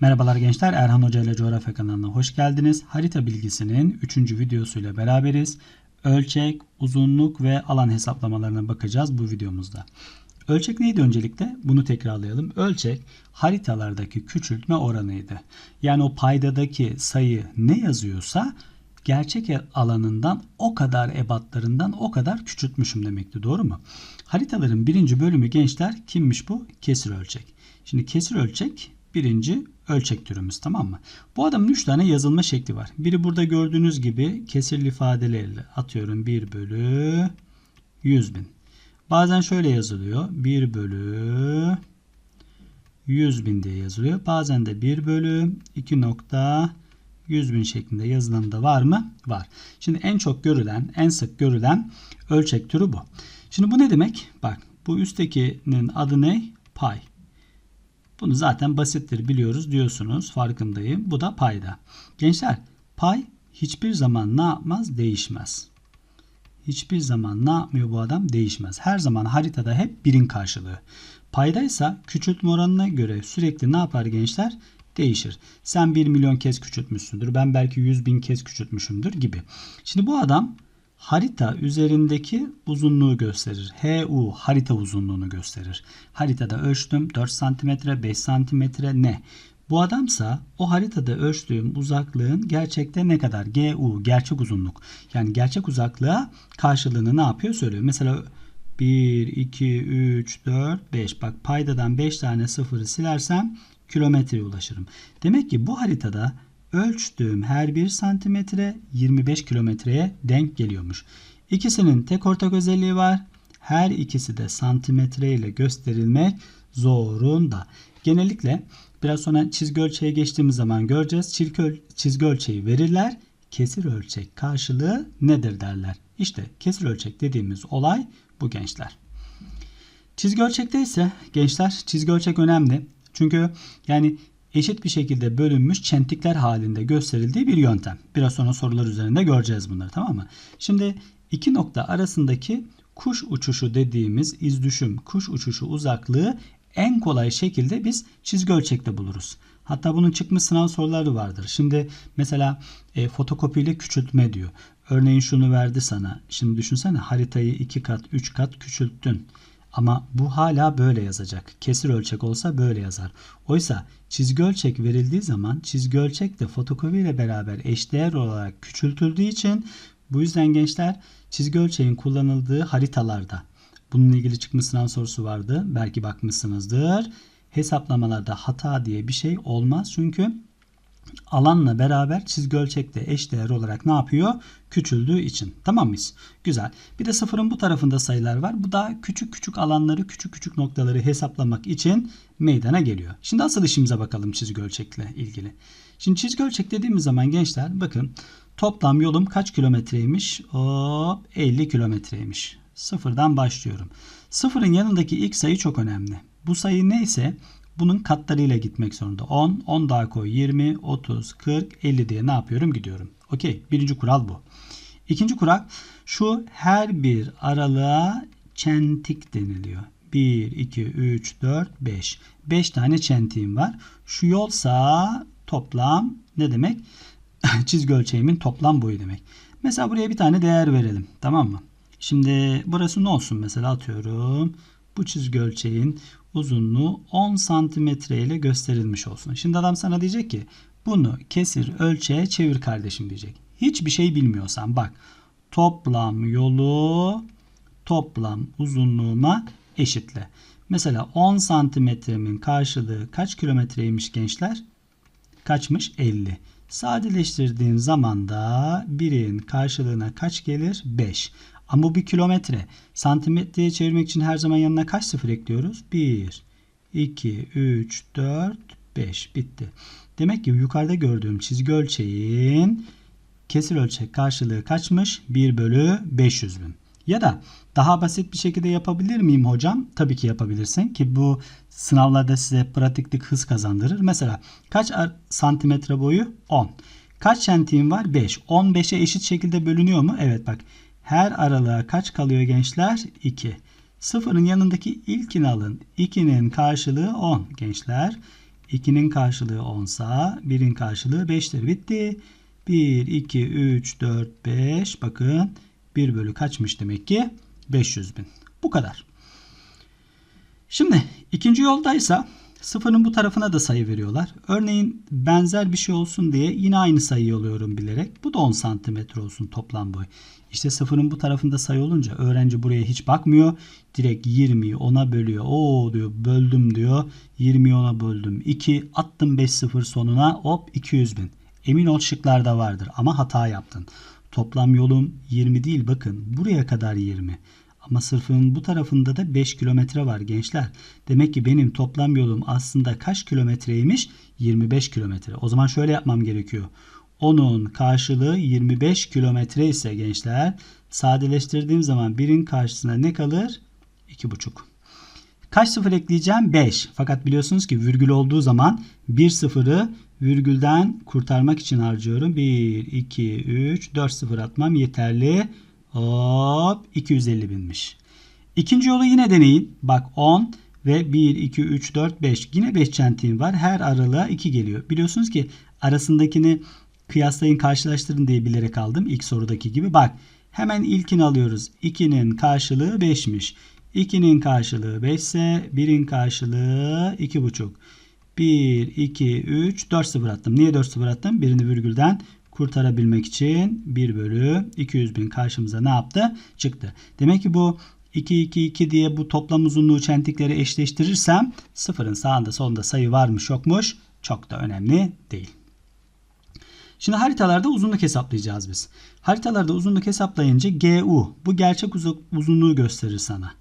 Merhabalar gençler, Erhan Hoca ile Coğrafya kanalına hoş geldiniz. Harita bilgisinin 3. videosuyla beraberiz. Ölçek, uzunluk ve alan hesaplamalarına bakacağız bu videomuzda. Ölçek neydi öncelikle? Bunu tekrarlayalım. Ölçek haritalardaki küçültme oranıydı. Yani o paydadaki sayı ne yazıyorsa gerçek alanından o kadar ebatlarından o kadar küçültmüşüm demekti. Doğru mu? Haritaların birinci bölümü gençler kimmiş bu? Kesir ölçek. Şimdi kesir ölçek birinci ölçek türümüz tamam mı? Bu adamın 3 tane yazılma şekli var. Biri burada gördüğünüz gibi kesirli ifadelerle atıyorum 1 bölü 100 bin. Bazen şöyle yazılıyor. 1 bölü 100 bin diye yazılıyor. Bazen de 1 bölü 2 nokta 100 bin şeklinde yazılan da var mı? Var. Şimdi en çok görülen, en sık görülen ölçek türü bu. Şimdi bu ne demek? Bak bu üsttekinin adı ne? Pay. Bunu zaten basittir biliyoruz diyorsunuz. Farkındayım. Bu da payda. Gençler pay hiçbir zaman ne yapmaz? Değişmez. Hiçbir zaman ne yapmıyor bu adam? Değişmez. Her zaman haritada hep birin karşılığı. Paydaysa küçültme oranına göre sürekli ne yapar gençler? Değişir. Sen 1 milyon kez küçültmüşsündür. Ben belki 100 bin kez küçültmüşümdür gibi. Şimdi bu adam harita üzerindeki uzunluğu gösterir. HU harita uzunluğunu gösterir. Haritada ölçtüm 4 cm, 5 cm ne? Bu adamsa o haritada ölçtüğüm uzaklığın gerçekte ne kadar? GU gerçek uzunluk. Yani gerçek uzaklığa karşılığını ne yapıyor söylüyor. Mesela 1, 2, 3, 4, 5. Bak paydadan 5 tane sıfırı silersem kilometreye ulaşırım. Demek ki bu haritada ölçtüğüm her bir santimetre 25 kilometreye denk geliyormuş. İkisinin tek ortak özelliği var. Her ikisi de santimetre ile gösterilmek zorunda. Genellikle biraz sonra çizgi ölçeğe geçtiğimiz zaman göreceğiz. Çizgi, çizgi ölçeği verirler. Kesir ölçek karşılığı nedir derler. İşte kesir ölçek dediğimiz olay bu gençler. Çizgi ölçekte ise gençler çizgi ölçek önemli. Çünkü yani eşit bir şekilde bölünmüş çentikler halinde gösterildiği bir yöntem. Biraz sonra sorular üzerinde göreceğiz bunları tamam mı? Şimdi iki nokta arasındaki kuş uçuşu dediğimiz iz düşüm kuş uçuşu uzaklığı en kolay şekilde biz çizgi ölçekte buluruz. Hatta bunun çıkmış sınav soruları vardır. Şimdi mesela e, fotokopiyle küçültme diyor. Örneğin şunu verdi sana. Şimdi düşünsene haritayı iki kat, üç kat küçülttün. Ama bu hala böyle yazacak. Kesir ölçek olsa böyle yazar. Oysa çizgi ölçek verildiği zaman çizgi ölçek de fotokopi ile beraber eşdeğer olarak küçültüldüğü için bu yüzden gençler çizgi ölçeğin kullanıldığı haritalarda bununla ilgili çıkmış sınav sorusu vardı. Belki bakmışsınızdır. Hesaplamalarda hata diye bir şey olmaz. Çünkü alanla beraber çizgi ölçekte eşdeğer olarak ne yapıyor? Küçüldüğü için. Tamam mıyız? Güzel. Bir de sıfırın bu tarafında sayılar var. Bu da küçük küçük alanları, küçük küçük noktaları hesaplamak için meydana geliyor. Şimdi asıl işimize bakalım çizgi ölçekle ilgili. Şimdi çizgi ölçek dediğimiz zaman gençler bakın toplam yolum kaç kilometreymiş? Hop 50 kilometreymiş. Sıfırdan başlıyorum. Sıfırın yanındaki ilk sayı çok önemli. Bu sayı neyse bunun katlarıyla gitmek zorunda. 10, 10 daha koy 20, 30, 40, 50 diye ne yapıyorum gidiyorum. Okey birinci kural bu. İkinci kural şu her bir aralığa çentik deniliyor. 1, 2, 3, 4, 5. 5 tane çentiğim var. Şu yolsa toplam ne demek? Çizgi ölçeğimin toplam boyu demek. Mesela buraya bir tane değer verelim. Tamam mı? Şimdi burası ne olsun mesela atıyorum. Bu çizgi ölçeğin uzunluğu 10 santimetre ile gösterilmiş olsun. Şimdi adam sana diyecek ki bunu kesir ölçeğe çevir kardeşim diyecek. Hiçbir şey bilmiyorsan bak toplam yolu toplam uzunluğuma eşitle. Mesela 10 santimetremin karşılığı kaç kilometreymiş gençler? Kaçmış? 50. Sadeleştirdiğin zaman da birin karşılığına kaç gelir? 5. Ama bu bir kilometre. Santimetreye çevirmek için her zaman yanına kaç sıfır ekliyoruz? 1, 2, 3, 4, 5. Bitti. Demek ki yukarıda gördüğüm çizgi ölçeğin kesir ölçek karşılığı kaçmış? 1 bölü 500 bin. Ya da daha basit bir şekilde yapabilir miyim hocam? Tabii ki yapabilirsin ki bu sınavlarda size pratiklik hız kazandırır. Mesela kaç santimetre boyu? 10. Kaç çentiğim var? 5. 15'e eşit şekilde bölünüyor mu? Evet bak her aralığa kaç kalıyor gençler? 2. Sıfırın yanındaki ilkini alın. 2'nin karşılığı 10 gençler. 2'nin karşılığı 10 sa 1'in karşılığı 5'tir. Bitti. 1, 2, 3, 4, 5. Bakın 1 bölü kaçmış demek ki? 500 bin. Bu kadar. Şimdi ikinci yoldaysa sıfırın bu tarafına da sayı veriyorlar. Örneğin benzer bir şey olsun diye yine aynı sayıyı alıyorum bilerek. Bu da 10 santimetre olsun toplam boy. İşte sıfırın bu tarafında sayı olunca öğrenci buraya hiç bakmıyor. Direkt 20'yi 10'a bölüyor. Oo diyor böldüm diyor. 20'yi 10'a böldüm. 2 attım 5 sıfır sonuna hop 200 bin. Emin ol şıklarda vardır ama hata yaptın. Toplam yolum 20 değil bakın buraya kadar 20. Ama sırfın bu tarafında da 5 kilometre var gençler. Demek ki benim toplam yolum aslında kaç kilometreymiş? 25 kilometre. O zaman şöyle yapmam gerekiyor. Onun karşılığı 25 kilometre ise gençler sadeleştirdiğim zaman birin karşısına ne kalır? 2,5. Kaç sıfır ekleyeceğim? 5. Fakat biliyorsunuz ki virgül olduğu zaman bir sıfırı virgülden kurtarmak için harcıyorum. 1, 2, 3, 4 sıfır atmam yeterli. Hop 250 binmiş. İkinci yolu yine deneyin. Bak 10 ve 1, 2, 3, 4, 5. Yine 5 çentiğim var. Her aralığa 2 geliyor. Biliyorsunuz ki arasındakini kıyaslayın karşılaştırın diye bilerek aldım. İlk sorudaki gibi. Bak hemen ilkini alıyoruz. 2'nin karşılığı 5'miş. 2'nin karşılığı 5 ise 1'in karşılığı 2,5. 1, 2, 3, 4 sıfır attım. Niye 4 sıfır attım? Birini virgülden kurtarabilmek için 1 bölü 200 bin karşımıza ne yaptı? Çıktı. Demek ki bu 2, 2, 2 diye bu toplam uzunluğu çentikleri eşleştirirsem sıfırın sağında solunda sayı varmış yokmuş çok da önemli değil. Şimdi haritalarda uzunluk hesaplayacağız biz. Haritalarda uzunluk hesaplayınca GU bu gerçek uzunluğu gösterir sana.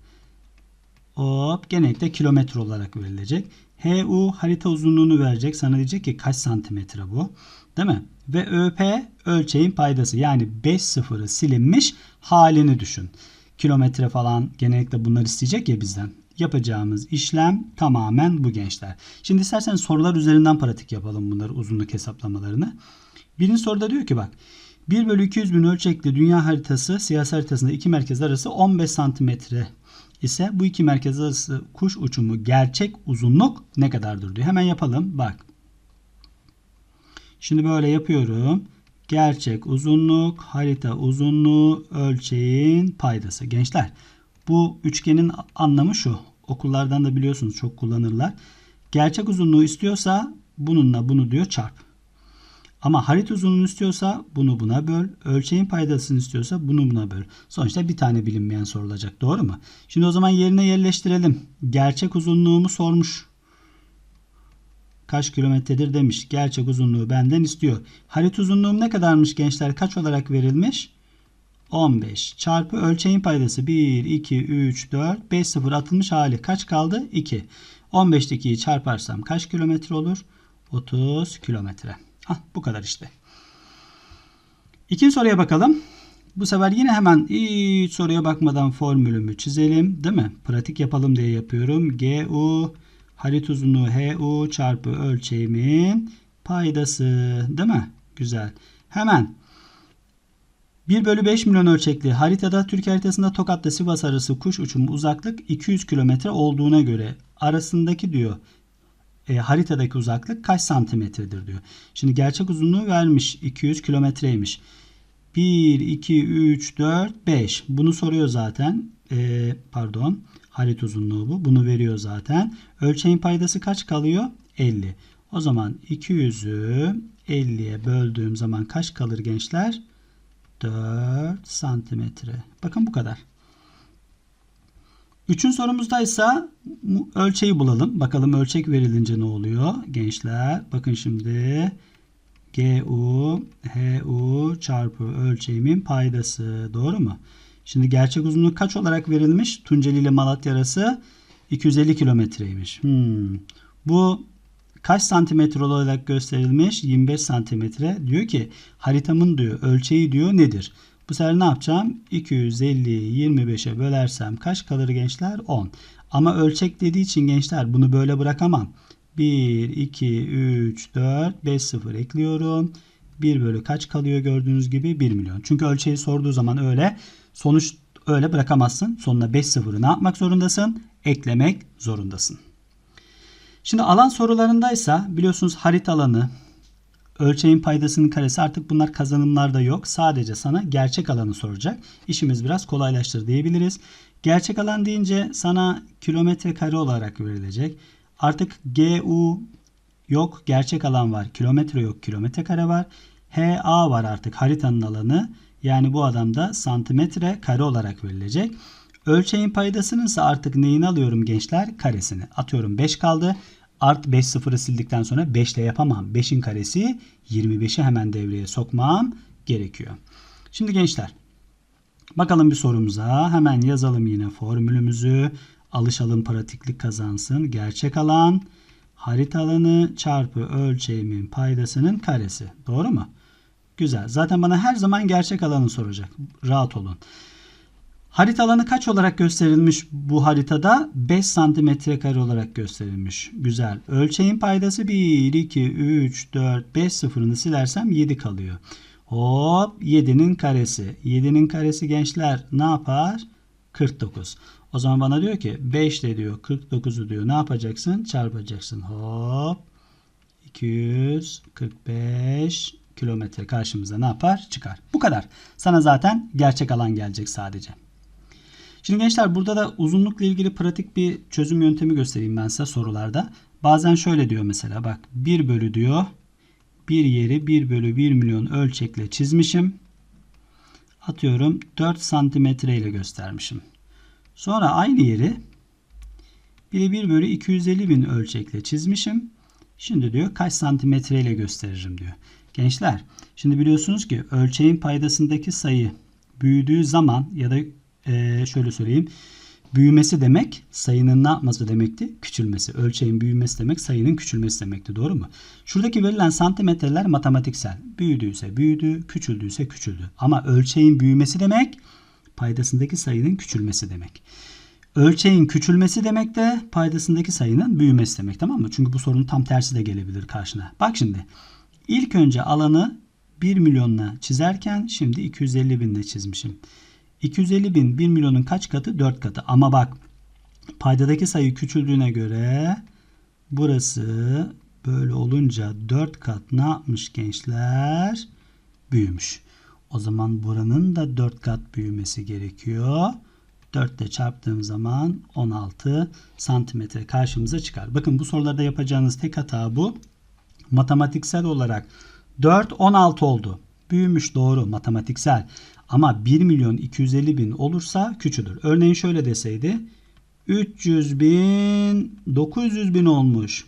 Hop genellikle kilometre olarak verilecek. HU harita uzunluğunu verecek. Sana diyecek ki kaç santimetre bu. Değil mi? Ve ÖP ölçeğin paydası. Yani 5 sıfırı silinmiş halini düşün. Kilometre falan genellikle bunlar isteyecek ya bizden. Yapacağımız işlem tamamen bu gençler. Şimdi isterseniz sorular üzerinden pratik yapalım bunları uzunluk hesaplamalarını. Birinci soruda diyor ki bak 1 bölü 200 bin ölçekli dünya haritası siyasi haritasında iki merkez arası 15 santimetre ise bu iki merkez arası kuş uçumu gerçek uzunluk ne kadardır diyor. Hemen yapalım. Bak. Şimdi böyle yapıyorum. Gerçek uzunluk, harita uzunluğu, ölçeğin paydası. Gençler bu üçgenin anlamı şu. Okullardan da biliyorsunuz çok kullanırlar. Gerçek uzunluğu istiyorsa bununla bunu diyor çarp. Ama harita uzunluğunu istiyorsa bunu buna böl. Ölçeğin paydasını istiyorsa bunu buna böl. Sonuçta bir tane bilinmeyen sorulacak. Doğru mu? Şimdi o zaman yerine yerleştirelim. Gerçek uzunluğumu sormuş. Kaç kilometredir demiş. Gerçek uzunluğu benden istiyor. Harita uzunluğum ne kadarmış gençler? Kaç olarak verilmiş? 15 çarpı ölçeğin paydası 1, 2, 3, 4, 5 sıfır atılmış hali. Kaç kaldı? 2. 15'tekiyi çarparsam kaç kilometre olur? 30 kilometre. Hah, bu kadar işte. İkinci soruya bakalım. Bu sefer yine hemen hiç soruya bakmadan formülümü çizelim. Değil mi? Pratik yapalım diye yapıyorum. GU harit uzunluğu HU çarpı ölçeğimin paydası. Değil mi? Güzel. Hemen 1 bölü 5 milyon ölçekli haritada Türkiye haritasında Tokat'ta Sivas arası kuş uçumu uzaklık 200 kilometre olduğuna göre arasındaki diyor e, haritadaki uzaklık kaç santimetredir diyor. Şimdi gerçek uzunluğu vermiş 200 kilometreymiş. 1, 2, 3, 4, 5. Bunu soruyor zaten. E, pardon. Harita uzunluğu bu. Bunu veriyor zaten. Ölçeğin paydası kaç kalıyor? 50. O zaman 200'ü 50'ye böldüğüm zaman kaç kalır gençler? 4 santimetre. Bakın bu kadar. Üçün sorumuzda ise ölçeği bulalım. Bakalım ölçek verilince ne oluyor gençler. Bakın şimdi GU HU çarpı ölçeğimin paydası. Doğru mu? Şimdi gerçek uzunluk kaç olarak verilmiş? Tunceli ile Malatya arası 250 kilometreymiş. Hmm. Bu kaç santimetre olarak gösterilmiş? 25 santimetre. Diyor ki haritamın diyor ölçeği diyor nedir? Bu sefer ne yapacağım? 250'yi 25'e bölersem kaç kalır gençler? 10. Ama ölçek dediği için gençler bunu böyle bırakamam. 1, 2, 3, 4, 5, 0 ekliyorum. 1 bölü kaç kalıyor gördüğünüz gibi 1 milyon. Çünkü ölçeği sorduğu zaman öyle. Sonuç öyle bırakamazsın. Sonuna 5 sıfırı ne yapmak zorundasın? Eklemek zorundasın. Şimdi alan sorularındaysa biliyorsunuz harita alanı, ölçeğin paydasının karesi artık bunlar kazanımlarda yok. Sadece sana gerçek alanı soracak. İşimiz biraz kolaylaştır diyebiliriz. Gerçek alan deyince sana kilometre kare olarak verilecek. Artık GU yok, gerçek alan var. Kilometre yok, kilometre kare var. HA var artık haritanın alanı. Yani bu adamda santimetre kare olarak verilecek. Ölçeğin paydasının ise artık neyini alıyorum gençler? Karesini. Atıyorum 5 kaldı. Art 5 sıfırı sildikten sonra 5 ile yapamam. 5'in karesi 25'i hemen devreye sokmam gerekiyor. Şimdi gençler bakalım bir sorumuza. Hemen yazalım yine formülümüzü. Alışalım pratiklik kazansın. Gerçek alan harita alanı çarpı ölçeğimin paydasının karesi. Doğru mu? Güzel. Zaten bana her zaman gerçek alanı soracak. Rahat olun. Harita alanı kaç olarak gösterilmiş bu haritada? 5 santimetre kare olarak gösterilmiş. Güzel. Ölçeğin paydası 1, 2, 3, 4, 5 sıfırını silersem 7 kalıyor. Hop 7'nin karesi. 7'nin karesi gençler ne yapar? 49. O zaman bana diyor ki 5 de diyor 49'u diyor ne yapacaksın? Çarpacaksın. Hop 245 kilometre karşımıza ne yapar? Çıkar. Bu kadar. Sana zaten gerçek alan gelecek sadece. Şimdi gençler burada da uzunlukla ilgili pratik bir çözüm yöntemi göstereyim ben size sorularda. Bazen şöyle diyor mesela bak 1 bölü diyor bir yeri 1 bölü 1 milyon ölçekle çizmişim. Atıyorum 4 santimetre ile göstermişim. Sonra aynı yeri 1'e 1 bölü 250 bin ölçekle çizmişim. Şimdi diyor kaç santimetre ile gösteririm diyor. Gençler şimdi biliyorsunuz ki ölçeğin paydasındaki sayı büyüdüğü zaman ya da e, şöyle söyleyeyim. Büyümesi demek sayının ne yapması demekti? Küçülmesi. Ölçeğin büyümesi demek sayının küçülmesi demekti. Doğru mu? Şuradaki verilen santimetreler matematiksel. Büyüdüyse büyüdü, küçüldüyse küçüldü. Ama ölçeğin büyümesi demek paydasındaki sayının küçülmesi demek. Ölçeğin küçülmesi demek de paydasındaki sayının büyümesi demek. Tamam mı? Çünkü bu sorunun tam tersi de gelebilir karşına. Bak şimdi. İlk önce alanı 1 milyonla çizerken şimdi 250 binle çizmişim. 250 bin 1 milyonun kaç katı? 4 katı. Ama bak paydadaki sayı küçüldüğüne göre burası böyle olunca 4 kat ne yapmış gençler? Büyümüş. O zaman buranın da 4 kat büyümesi gerekiyor. 4 ile çarptığım zaman 16 santimetre karşımıza çıkar. Bakın bu sorularda yapacağınız tek hata bu. Matematiksel olarak 4 16 oldu. Büyümüş doğru matematiksel. Ama 1 milyon 250 bin olursa küçülür. Örneğin şöyle deseydi 300 bin 900 bin olmuş.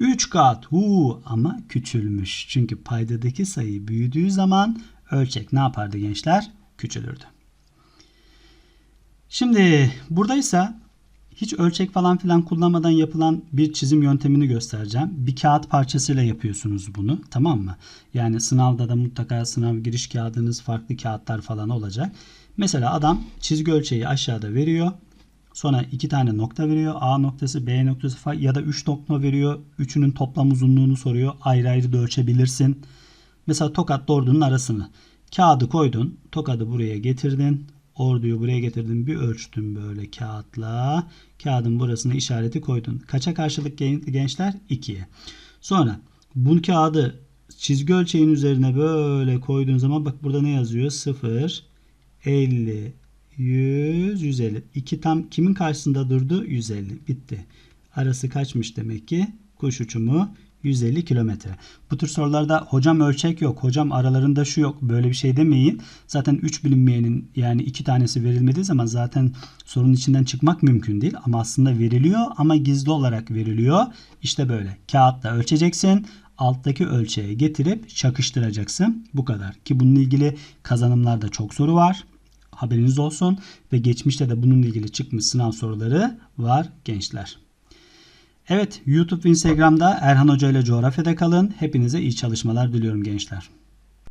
3 kat hu ama küçülmüş. Çünkü paydadaki sayı büyüdüğü zaman ölçek ne yapardı gençler? Küçülürdü. Şimdi buradaysa hiç ölçek falan filan kullanmadan yapılan bir çizim yöntemini göstereceğim. Bir kağıt parçasıyla yapıyorsunuz bunu. Tamam mı? Yani sınavda da mutlaka sınav giriş kağıdınız farklı kağıtlar falan olacak. Mesela adam çizgi ölçeği aşağıda veriyor. Sonra iki tane nokta veriyor. A noktası, B noktası ya da üç nokta veriyor. Üçünün toplam uzunluğunu soruyor. Ayrı ayrı da ölçebilirsin. Mesela tokat ordunun arasını. Kağıdı koydun. Tokadı buraya getirdin. Orduyu buraya getirdim. Bir ölçtüm böyle kağıtla. Kağıdın burasına işareti koydun. Kaça karşılık gençler? 2'ye. Sonra bu kağıdı çizgi ölçeğin üzerine böyle koyduğun zaman bak burada ne yazıyor? 0, 50, 100, 150. 2 tam kimin karşısında durdu? 150. Bitti. Arası kaçmış demek ki? Kuş uçumu 150 kilometre. Bu tür sorularda hocam ölçek yok, hocam aralarında şu yok böyle bir şey demeyin. Zaten 3 bilinmeyenin yani 2 tanesi verilmediği zaman zaten sorunun içinden çıkmak mümkün değil. Ama aslında veriliyor ama gizli olarak veriliyor. İşte böyle kağıtta ölçeceksin. Alttaki ölçeğe getirip çakıştıracaksın. Bu kadar. Ki bununla ilgili kazanımlarda çok soru var. Haberiniz olsun. Ve geçmişte de bununla ilgili çıkmış sınav soruları var gençler. Evet YouTube ve Instagram'da Erhan Hoca ile coğrafyada kalın. Hepinize iyi çalışmalar diliyorum gençler.